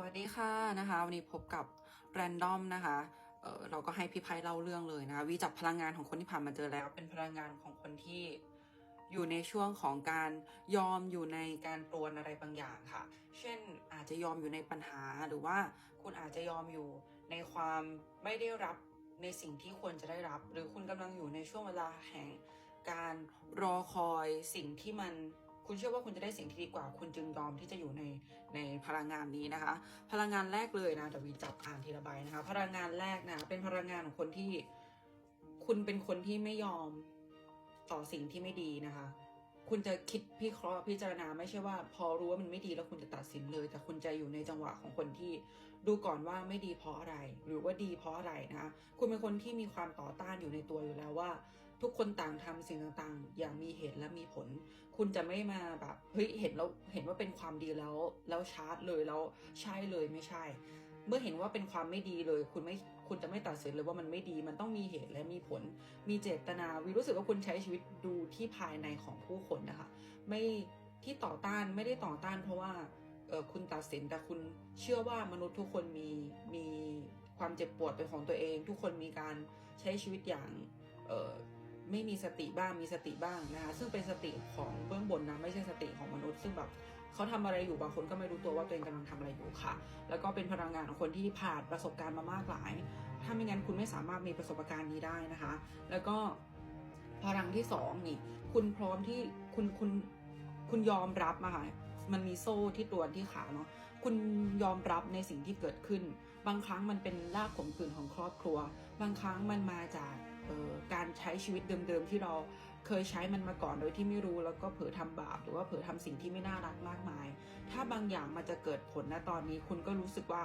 วัสดีค่ะนะคะวันนี้พบกับ Random นะคะเเราก็ให้พี่ไพ่เล่าเรื่องเลยนะคะวิจับพลังงานของคนที่ผ่านมาเจอแล้ว เป็นพลังงานของคนที่อยู่ในช่วงของการยอมอยู่ในการปรวนอะไรบางอย่างค่ะ เช่นอาจจะยอมอยู่ในปัญหาหรือว่าคุณอาจจะยอมอยู่ในความไม่ได้รับในสิ่งที่ควรจะได้รับ หรือคุณกำลังอยู่ในช่วงเวลาแห่งการรอคอยสิ่งที่มัน คุณเชื่อว่าคุณจะได้สิ่งที่ดีกว่า คุณจึงยอมที่จะอยู่ในในพลังงานนี้นะคะ พลังงานแรกเลยนะเดี๋ยววีจับอ่านทีละใบนะคะ พลังงานแรกนะเป็นพลังงานของคนที่ คุณเป็นคนที่ไม่ยอมต่อสิ่งที่ไม่ดีนะคะ คุณจะคิดพิเคราะห์พิจารณาไม่ใช่ว่า พอรู้ว่ามันไม่ดีแล้วคุณจะตัดสินเลย แต่คุณจะอยู่ในจังหวะของคนที่ดูก่อนว่าไม่ดีเพราะอะไร หรือว่าดีเพราะอะไรนะคะคุณเป็นคนที่มีความต่อต้านอยู่ในตัวอยู่แล้วว่า ทุกคนต่างทำสิ่งต่างๆ อย่างมีเหตุและมีผล คุณจะไม่มาแบบเฮ้ยเห็นแล้วเห็นว่าเป็นความดีแล้ว แล้วชาร์จเลยแล้วใช่เลยไม่ใช่ เมื่อเห็นว่าเป็นความไม่ดีเลย คุณไม่คุณจะไม่ตัดสินเลยว่ามันไม่ดี มันต้องมีเหตุและมีผล มีเจตนาวิรู้สึกว่าคุณใช้ชีวิตดูที่ภายในของผู้คนนะคะ ไม่ที่ต่อต้านไม่ได้ต่อต้าน เพราะว่าเออคุณตัดสินแต่คุณเชื่อว่ามนุษย์ทุกคนมีมีความเจ็บปวดเป็นของตัวเอง ทุกคนมีการใช้ชีวิตอย่างเออ ไม่มีสติบ้างมีสติบ้างนะคะซึ่งเป็นสติของเบื้องบนนะไม่ใช่สติของมนุษย์ ซึ่งแบบเขาทำอะไรอยู่บางคนก็ไม่รู้ตัวว่าตัวเองกำลังทำอะไรอยู่ค่ะ แล้วก็เป็นพลังงานของคนที่ผ่านประสบการณ์มามากหลาย ถ้าไม่งั้นคุณไม่สามารถมีประสบการณ์นี้ได้นะคะ แล้วก็พลังที่สองนี่ คุณพร้อมที่คุณคุณคุณยอมรับมาค่ะมันมีโซ่ที่ตัวที่ขาเนาะคุณยอมรับในสิ่งที่เกิดขึ้น บางครั้งมันเป็นรากขมขื่นของครอบครัว บางครั้งมันมาจาก การใช้ชีวิตเดิมๆที่เราเคยใช้มันมาก่อนโดยที่ไม่รู้แล้วก็เผลอทำบาปหรือว่าเผลอทำสิ่งที่ไม่น่ารักมากมาย ถ้าบางอย่างมันจะเกิดผลนะตอนนี้คุณก็รู้สึกว่า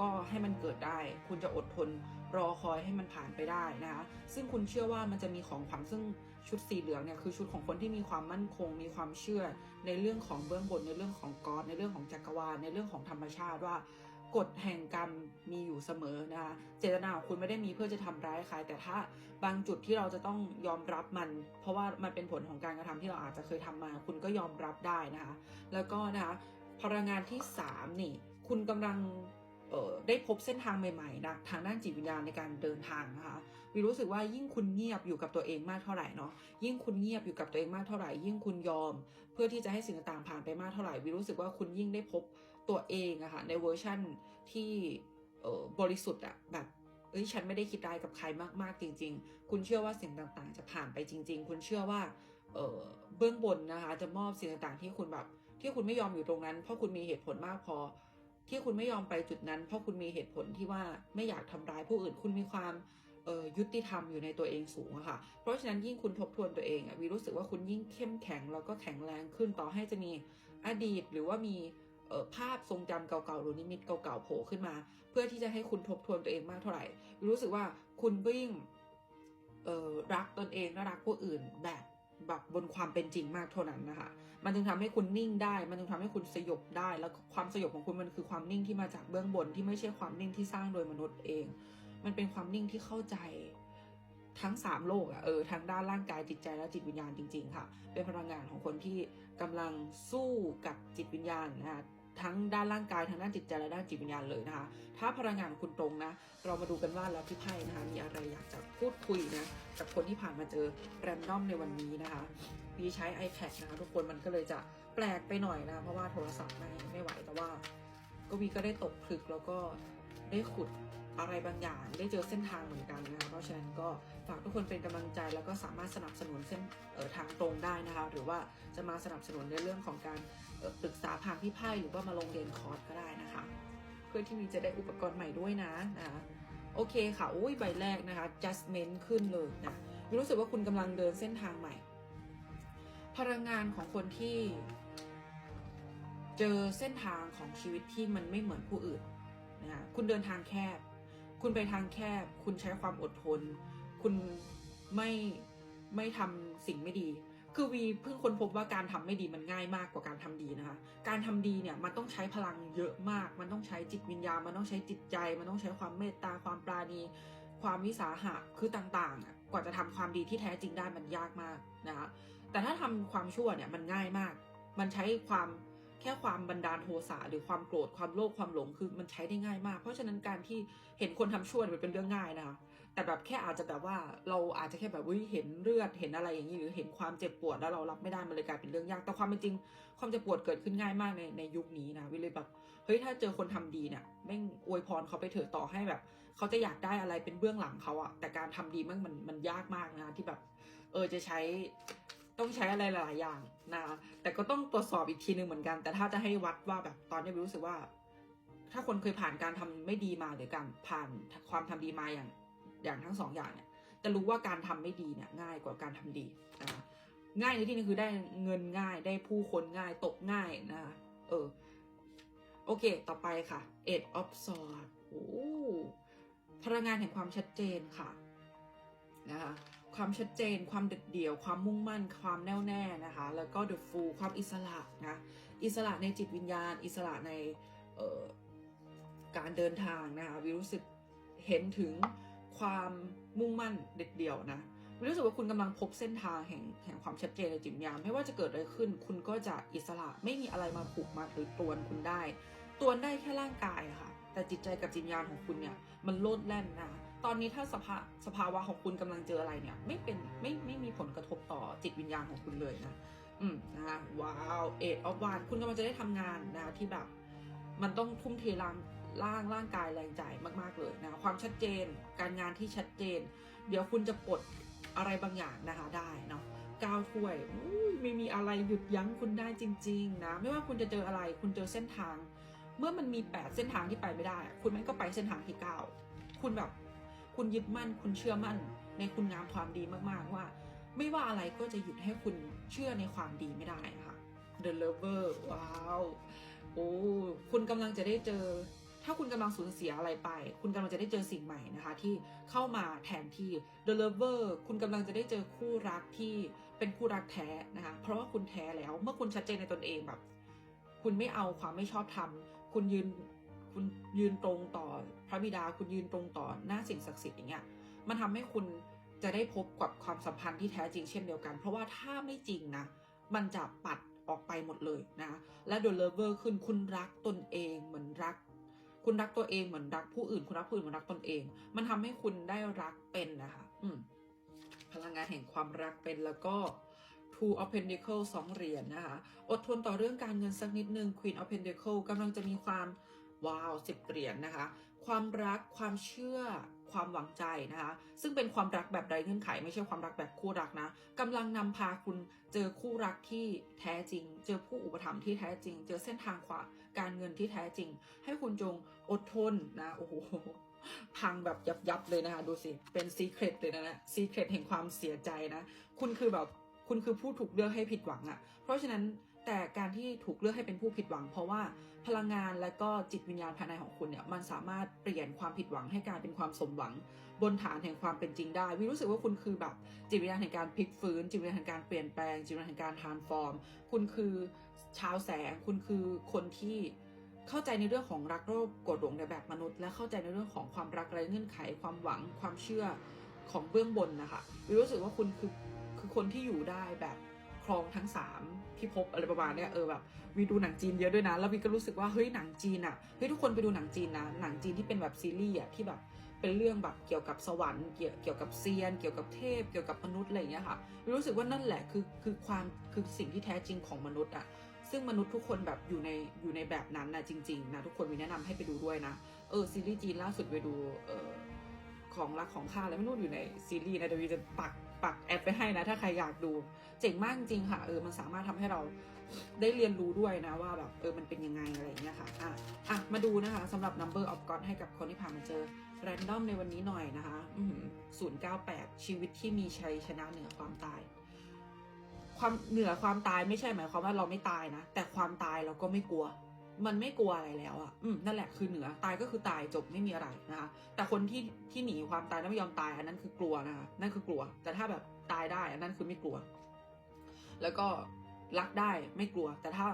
ก็ให้มันเกิดได้ คุณจะอดทนรอคอยให้มันผ่านไปได้นะคะซึ่งคุณเชื่อว่ามันจะมีของขวัญซึ่งชุดสีเหลืองเนี่ยคือชุดของคนที่มีความมั่นคง มีความเชื่อในเรื่องของเบื้องบนในเรื่องของกอดในเรื่องของจักรวาลในเรื่องของธรรมชาติว่า กฎแห่งกรรมมีอยู่เสมอนะคะเจตนาของคุณไม่ได้มีเพื่อจะทำร้ายใคร แต่ถ้าบางจุดที่เราจะต้องยอมรับมัน เพราะว่ามันเป็นผลของการกระทำที่เราอาจจะเคยทำมา คุณก็ยอมรับได้นะคะแล้วก็นะคะพลังงานที่สามนี่คุณกำลังได้พบเส้นทางใหม่ๆนะทางด้านจิตวิญญาณในการเดินทางนะคะ วิรู้สึกว่ายิ่งคุณเงียบอยู่กับตัวเองมากเท่าไหร่เนาะยิ่งคุณเงียบอยู่กับตัวเองมากเท่าไหร่ ยิ่งคุณยอม เพื่อที่จะให้สิ่งต่างๆผ่านไปมากเท่าไหร่วิรู้สึกว่าคุณยิ่งได้พบตัวเองอะค่ะในเวอร์ชั่นที่บริสุทธิ์อะแบบเอ้ยฉันไม่ได้คิดร้ายกับใครมากๆจริง ๆ คุณเชื่อว่าสิ่งต่างๆ จะผ่านไปจริง ๆ คุณเชื่อว่าเเบื้องบนนะคะจะมอบสิ่งต่างๆ ที่คุณแบบที่คุณไม่ยอมอยู่ตรงนั้น เพราะคุณมีเหตุผลมากพอ ที่คุณไม่ยอมไปจุดนั้น เพราะคุณมีเหตุผลที่ว่าไม่อยากทำร้ายผู้อื่น คุณมีความ ยุติธรรมอยู่ในตัวเองสูงอะค่ะ เพราะฉะนั้นยิ่งคุณทบทวนตัวเองอะวีรู้สึกว่าคุณยิ่งเข้มแข็งแล้วก็แข็งแรงขึ้นต่อให้จะมีอดีตหรือว่ามีภาพทรงจำเก่าๆหรือนิมิตเก่าๆโผล่ขึ้นมา เพื่อที่จะให้คุณทบทวนตัวเองมากเท่าไหร่วีรู้สึกว่าคุณก็ยิ่งรักตนเองและรักผู้อื่นแบบแบบบนความเป็นจริงมากเท่านั้นนะคะ มันจึงทำให้คุณนิ่งได้ มันจึงทำให้คุณสยบได้ แล้วความสยบของคุณมันคือความนิ่งที่มาจากเบื้องบนที่ไม่ใช่ความนิ่งที่สร้างโดยมนุษย์เอง มันเป็นความนิ่งที่เข้าใจทั้งสามโลกอะเออทั้งด้านร่างกายจิตใจและจิตวิญญาณจริง ๆ ค่ะ เป็นพลังงานของคนที่กำลังสู้กับจิตวิญญาณนะคะทั้งด้านร่างกายทั้งด้านจิตใจและด้านจิตวิญญาณเลยนะคะ ถ้าพลังงานคุณตรงนะ เรามาดูกันว่าแล้วพี่ไพ่นะคะมีอะไรอยากจะพูดคุยนะกับคนที่ผ่านมาเจอแรนดอมในวันนี้นะคะวีใช้ iPad นะคะทุกคนมันก็เลยจะแปลกไปหน่อยนะเพราะว่าโทรศัพท์ไม่ไม่ไหวแต่ว่า ก็วีก็ได้ตกผลึกแล้วก็ได้ขุด อะไรบางอย่างได้เจอเส้นทางเหมือนกันนะคะเพราะฉะนั้นก็ฝากทุกคนเป็นกำลังใจแล้วก็สามารถสนับสนุนเส้นออทางตรงได้นะคะ หรือว่าจะมาสนับสนุนในเรื่องของการออปรึกษาผ่านพี่ไพ่หรือว่ามาลงเรียนคอร์สก็ได้นะคะ เพื่อที่มีจะได้อุปกรณ์ใหม่ด้วยนะนะคะโอเคค่ะอุ้ยใบแรกนะคะ justment ขึ้นเลยนะรู้สึกว่าคุณกำลังเดินเส้นทางใหม่ พลังงานของคนที่เจอเส้นทางของชีวิตที่มันไม่เหมือนผู้อื่นนะคะคุณเดินทางแคบ คุณไปทางแคบ คุณใช้ความอดทน คุณไม่ไม่ทำสิ่งไม่ดี คือวีเพิ่งค้นพบว่าการทำไม่ดีมันง่ายมากกว่าการทำดีนะคะ การทำดีเนี่ยมันต้องใช้พลังเยอะมาก มันต้องใช้จิตวิญญาณ มันต้องใช้จิตใจ มันต้องใช้ความเมตตา ความปราณี ความวิสาหะ คือต่างๆอะกว่าจะทำความดีที่แท้จริงได้มันยากมากนะคะ แต่ถ้าทำความชั่วเนี่ยมันง่ายมาก มันใช้ความ แค่ความบันดาลโทสะหรือความโกรธความโลภความหลงคือมันใช้ได้ง่ายมาก เพราะฉะนั้นการที่เห็นคนทำชั่วมันเป็นเรื่องง่ายนะคะแต่แบบแค่อาจจะแบบว่าเราอาจจะแค่แบบวิเห็นเลือดเห็นอะไรอย่างนี้หรือเห็นความเจ็บปวดแล้วเรารับไม่ได้มันเลยกลายเป็นเรื่องยาก แต่ความเป็นจริง ความเจ็บปวดเกิดขึ้นง่ายมากในในยุคนี้นะวิเลยแบบเฮ้ยถ้าเจอคนทำดีเนี่ยแม่งอวยพรเขาไปเถอะต่อให้แบบ เขาจะอยากได้อะไรเป็นเบื้องหลังเขาอะแต่การทำดีมันมันมันยากมากนะที่แบบ เออจะใช้ ต้องใช้อะไรหลาย ๆ อย่างนะแต่ก็ต้องตรวจสอบอีกทีนึงเหมือนกัน แต่ถ้าจะให้วัดว่าแบบตอนนี้รู้สึกว่า ถ้าคนเคยผ่านการทำไม่ดีมาหรือการผ่านความทำดีมาอย่างอย่างทั้งสองอย่างเนี่ย จะรู้ว่าการทำไม่ดีเนี่ยง่ายกว่าการทำดีนะคะง่ายในที่นี้คือได้เงินง่ายได้ผู้คนง่ายตกง่ายนะคะเออโอเค ต่อไปค่ะ eight of swords โอ้พลังงานแห่งความชัดเจนค่ะนะคะ ความชัดเจน ความเด็ดเดี่ยว ความมุ่งมั่น ความแน่วแน่นะคะ แล้วก็ the full ความอิสระนะ อิสระในจิตวิญญาณ อิสระในการเดินทางนะคะวิรู้สึกเห็นถึงความมุ่งมั่นเด็ดเดี่ยวนะวิรู้สึกว่าคุณกำลังพบเส้นทางแห่งแห่งความชัดเจนในจิตวิญญาณ ไม่ว่าจะเกิดอะไรขึ้น คุณก็จะอิสระไม่มีอะไรมาผูกมัดหรือตรวนคุณได้ตรวนได้แค่ร่างกายะค่ะ แต่จิตใจกับจิตวิญญาณของคุณเนี่ยมันโลดแล่นนะ ตอนนี้ถ้าสภาสภาวะของคุณกำลังเจออะไรเนี่ย ไม่เป็นไม่ไม่มีผลกระทบต่อจิตวิญญาณของคุณเลยนะ อืมนะคะว้าวเอ็ดออฟวานคุณกำลังจะได้ทำงานนะที่แบบ มันต้องทุ่มเทร่างร่างร่างกายแรงใจมาก ๆ เลยนะความชัดเจนการงานที่ชัดเจน เดี๋ยวคุณจะปลดอะไรบางอย่างนะคะได้เนาะก้าวถ้วยอุ้ยไม่มีอะไรหยุดยั้งคุณได้จริง ๆ นะไม่ว่าคุณจะเจออะไร คุณเจอเส้นทาง เมื่อมันมี 8 เส้นทางที่ไปไม่ได้ คุณมันก็ไปเส้นทางที่ 9 คุณแบบ คุณยึดมั่น คุณเชื่อมั่น ในคุณงามความดีมากๆว่า ไม่ว่าอะไรก็จะหยุดให้คุณเชื่อในความดีไม่ได้ค่ะ The Lover ว้าวโอ้คุณกำลังจะได้เจอ ถ้าคุณกำลังสูญเสียอะไรไป คุณกำลังจะได้เจอสิ่งใหม่นะคะ ที่เข้ามาแทนที่ The Lover คุณกำลังจะได้เจอคู่รักที่เป็นคู่รักแท้นะคะ เพราะว่าคุณแท้แล้วเมื่อคุณชัดเจนในตนเองแบบ คุณไม่เอาความไม่ชอบธรรมคุณยืน คุณยืนตรงต่อพระบิดาคุณยืนตรงต่อหน้าสิ่งศักดิ์สิทธิ์อย่างเงี้ยมันทำให้คุณจะได้พบกับความสัมพันธ์ที่แท้จริงเช่นเดียวกัน เพราะว่าถ้าไม่จริงนะมันจะปัดออกไปหมดเลยนะและโดนเลเวอร์ขึ้นคุณรักตนเองเหมือนรัก คุณรักตัวเองเหมือนรักผู้อื่น คุณรักผู้อื่นเหมือนรักตนเอง มันทำให้คุณได้รักเป็นนะคะอืมพลังงานแห่งความรักเป็นแล้วก็ Two of Pentacles สองเหรียญนะคะ อดทนต่อเรื่องการเงินสักนิดนึง Queen of Pentacles กำลังจะมีความ ว้าวสิบเหรียญนะคะ ความรักความเชื่อความหวังใจนะคะ ซึ่งเป็นความรักแบบไร้เงื่อนไข ไม่ใช่ความรักแบบคู่รักนะกำลังนำพาคุณเจอคู่รักที่แท้จริง เจอผู้อุปถัมภ์ที่แท้จริง เจอเส้นทางขวาการเงินที่แท้จริง ให้คุณจงอดทนนะโอ้โหพังแบบยับยับเลยนะคะ ดูสิ เป็นซีเครตเลยนะนะซีเครตแห่งความเสียใจนะ คุณคือแบบคุณคือผู้ถูกเลือกให้ผิดหวังอะ่ะ เพราะฉะนั้น แต่การที่ถูกเลือกให้เป็นผู้ผิดหวัง เพราะว่าพลังงานและก็จิตวิญญาณภายในของคุณเนี่ยมันสามารถเปลี่ยนความผิดหวังให้กลายเป็นความสมหวัง บนฐานแห่งความเป็นจริงได้วิรู้สึกว่าคุณคือแบบจิตวิญญาณแห่งการพลิกฟื้น จิตวิญญาณแห่งการเปลี่ยนแปลง จิตวิญญาณแห่งการทานฟอร์ม คุณคือชาวแสง คุณคือคนที่เข้าใจในเรื่องของรักโลภโกรธหลงในแบบมนุษย์ และเข้าใจในเรื่องของความรักไร้เงื่อนไขความหวังความเชื่อของเบื้องบนนะคะวิรู้สึกว่าคุณคือคือคนที่อยู่ได้แบบ ครองทั้งสามพิภพอะไรประมาณเนี้ยเออแบบวีดูหนังจีนเยอะด้วยนะ แล้ววีก็รู้สึกว่าเฮ้ยหนังจีนอะเฮ้ยทุกคนไปดูหนังจีนนะหนังจีนที่เป็นแบบซีรีส์อะที่แบบเป็นเรื่องแบบเกี่ยวกับสวรรค์เกี่ยวเกี่ยวกับเซียน เกี่ยวกับเทพ เกี่ยวกับมนุษย์อะไรอย่างเงี้ยค่ะวีรู้สึกว่านั่นแหละคือคือความคือสิ่งที่แท้จริงของมนุษย์อะซึ่งมนุษย์ทุกคนแบบอยู่ในอยู่ในแบบนั้นนะจริง ๆนะทุกคนวีแนะนำให้ไปดูด้วยนะเออซีรีส์จีนล่าสุดไปดูเออของรักของข้าแล้วไม่รู้อยู่ในซีรีส์นะเดี๋ยววีจะปัก ปักแอปไปให้นะ ถ้าใครอยากดู เจ๋งมากจริงค่ะ เออ มันสามารถทำให้เราได้เรียนรู้ด้วยนะว่าแบบเออ มันเป็นยังไงอะไรอย่างเงี้ยค่ะ อะ อะ มาดูนะคะสำหรับ number of God ให้กับคนที่ผ่านมาเจอ random ในวันนี้หน่อยนะคะศูนย์เก้าแปดชีวิตที่มีชัยชนะเหนือความตาย ความเหนือความตายไม่ใช่หมายความว่าเราไม่ตายนะ แต่ความตายเราก็ไม่กลัว มันไม่กลัวอะไรแล้วอะอืมนั่นแหละคือเหนือตายก็คือตายจบไม่มีอะไรนะคะ แต่คนที่ที่หนีความตายแล้วไม่ยอมตายอันนั้นคือกลัวนะคะนั่นคือกลัว แต่ถ้าแบบตายได้อันนั้นคือไม่กลัว แล้วก็รักได้ไม่กลัว แต่ถ้า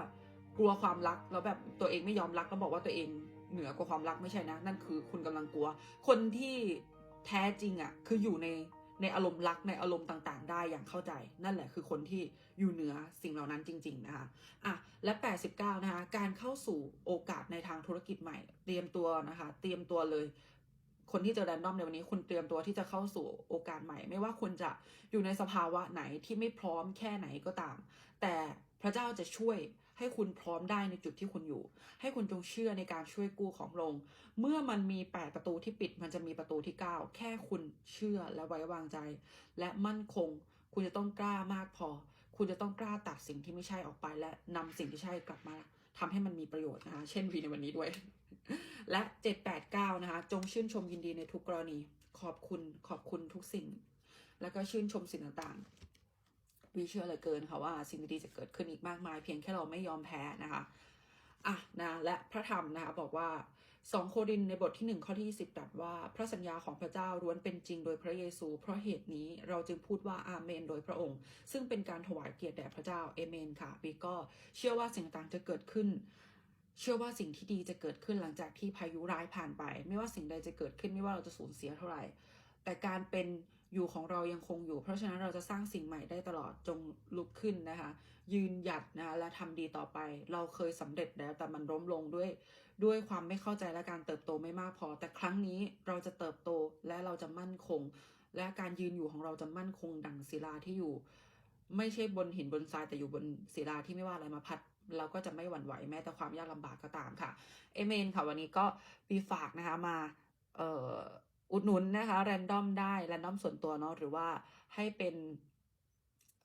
กลัวความรักแล้วแบบตัวเองไม่ยอมรักแล้วบอกว่าตัวเองเหนือกว่าความรักไม่ใช่นะ นั่นคือคุณกำลังกลัว คนที่แท้จริงอะ คืออยู่ใน ในอารมณ์รักในอารมณ์ต่างๆ ได้อย่างเข้าใจ นั่นแหละคือคนที่อยู่เหนือสิ่งเหล่านั้นจริง ๆ นะคะอะและ 89 นะคะการเข้าสู่โอกาสในทางธุรกิจใหม่ เตรียมตัวนะคะ เตรียมตัวเลยคนที่เจอแรนดอมในวันนี้คุณเตรียมตัวที่จะเข้าสู่โอกาสใหม่ ไม่ว่าคุณจะอยู่ในสภาวะไหนที่ไม่พร้อมแค่ไหนก็ตาม แต่พระเจ้าจะช่วย ให้คุณพร้อมได้ในจุดที่คุณอยู่ ให้คุณจงเชื่อในการช่วยกู้ของพระองเมื่อมันมี 8 ประตูที่ปิด มันจะมีประตูที่ 9 แค่คุณเชื่อและไว้วางใจ และมั่นคง คุณจะต้องกล้ามากพอ คุณจะต้องกล้าตัดสิ่งที่ไม่ใช่ออกไป และนำสิ่งที่ใช่กลับมาทำให้มันมีประโยชน์นะคะ เช่นวีในวันนี้ด้วย และ 789 นะคะ จงชื่นชมยินดีในทุกกรณี ขอบคุณ ขอบคุณทุกสิ่ง แล้วก็ชื่นชมสิ่งต่างๆ วีเชื่อเหลือเกินค่ะว่าสิ่งดีๆจะเกิดขึ้นอีกมากมาย เพียงแค่เราไม่ยอมแพ้นะคะอะนะและพระธรรมนะคะบอกว่าสองโครินในบทที่หนึ่งข้อที่สิบตรัสว่า พระสัญญาของพระเจ้าล้วนเป็นจริงโดยพระเยซู เพราะเหตุนี้เราจึงพูดว่าอาเมน โดยพระองค์ ซึ่งเป็นการถวายเกียรติแด่พระเจ้าเอเมนค่ะวีก็เชื่อว่าสิ่งต่างๆจะเกิดขึ้น เชื่อว่าสิ่งที่ดีจะเกิดขึ้นหลังจากที่พายุร้ายผ่านไป ไม่ว่าสิ่งใดจะเกิดขึ้นไม่ว่าเราจะสูญเสียเท่าไหร่ แต่การเป็น อยู่ของเรายังคงอยู่ เพราะฉะนั้นเราจะสร้างสิ่งใหม่ได้ตลอดจงลุกขึ้นนะคะ ยืนหยัดนะคะและทำดีต่อไป เราเคยสำเร็จแล้วแต่มันล้มลงด้วย ด้วยความไม่เข้าใจและการเติบโตไม่มากพอ แต่ครั้งนี้เราจะเติบโตและเราจะมั่นคง และการยืนอยู่ของเราจะมั่นคงดังศิลาที่อยู่ ไม่ใช่บนหินบนทรายแต่อยู่บนศิลาที่ไม่ว่าอะไรมาพัดเราก็จะไม่หวั่นไหวแม้แต่ความยากลำบากก็ตามค่ะ เอเมนค่ะวันนี้ก็มีฝากนะคะมา เอ่อ อุดหนุนนะคะแรนดอมได้แรนดอมส่วนตัวเนาะหรือว่าให้เป็น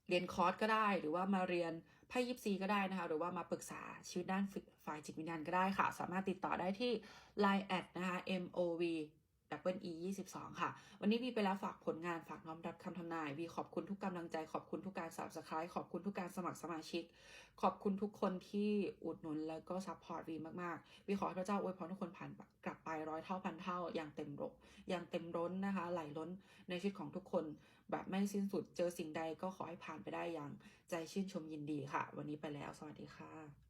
เรียนคอร์สก็ได้ หรือว่ามาเรียนไพ่ยิปซีก็ได้นะคะ หรือว่ามาปรึกษาชีวิตด้านฝ่ายจิตวิญญาณก็ได้ค่ะ สามารถติดต่อได้ที่ Line แอดนะคะ mov double e 22ค่ะ วันนี้วีไปแล้วฝากผลงานฝากน้อมรับคำทำนาย วีขอบคุณทุกกำลังใจ ขอบคุณทุกการ subscribe ขอบคุณทุกการสมัครสมาชิก ขอบคุณทุกคนที่อุดหนุนแล้วก็ซัพพอร์ตวีมากๆ วีขอให้พระเจ้าอวยพรทุกคนผ่านกลับไปร้อยเท่าพันเท่า อย่างเต็มรกอย่างเต็มร้นนะคะ ไหลล้นในชีวิตของทุกคน แบบไม่สิ้นสุดเจอสิ่งใดก็ขอให้ผ่านไปได้อย่างใจชื่นชมยินดีค่ะ วันนี้ไปแล้ว สวัสดีค่ะ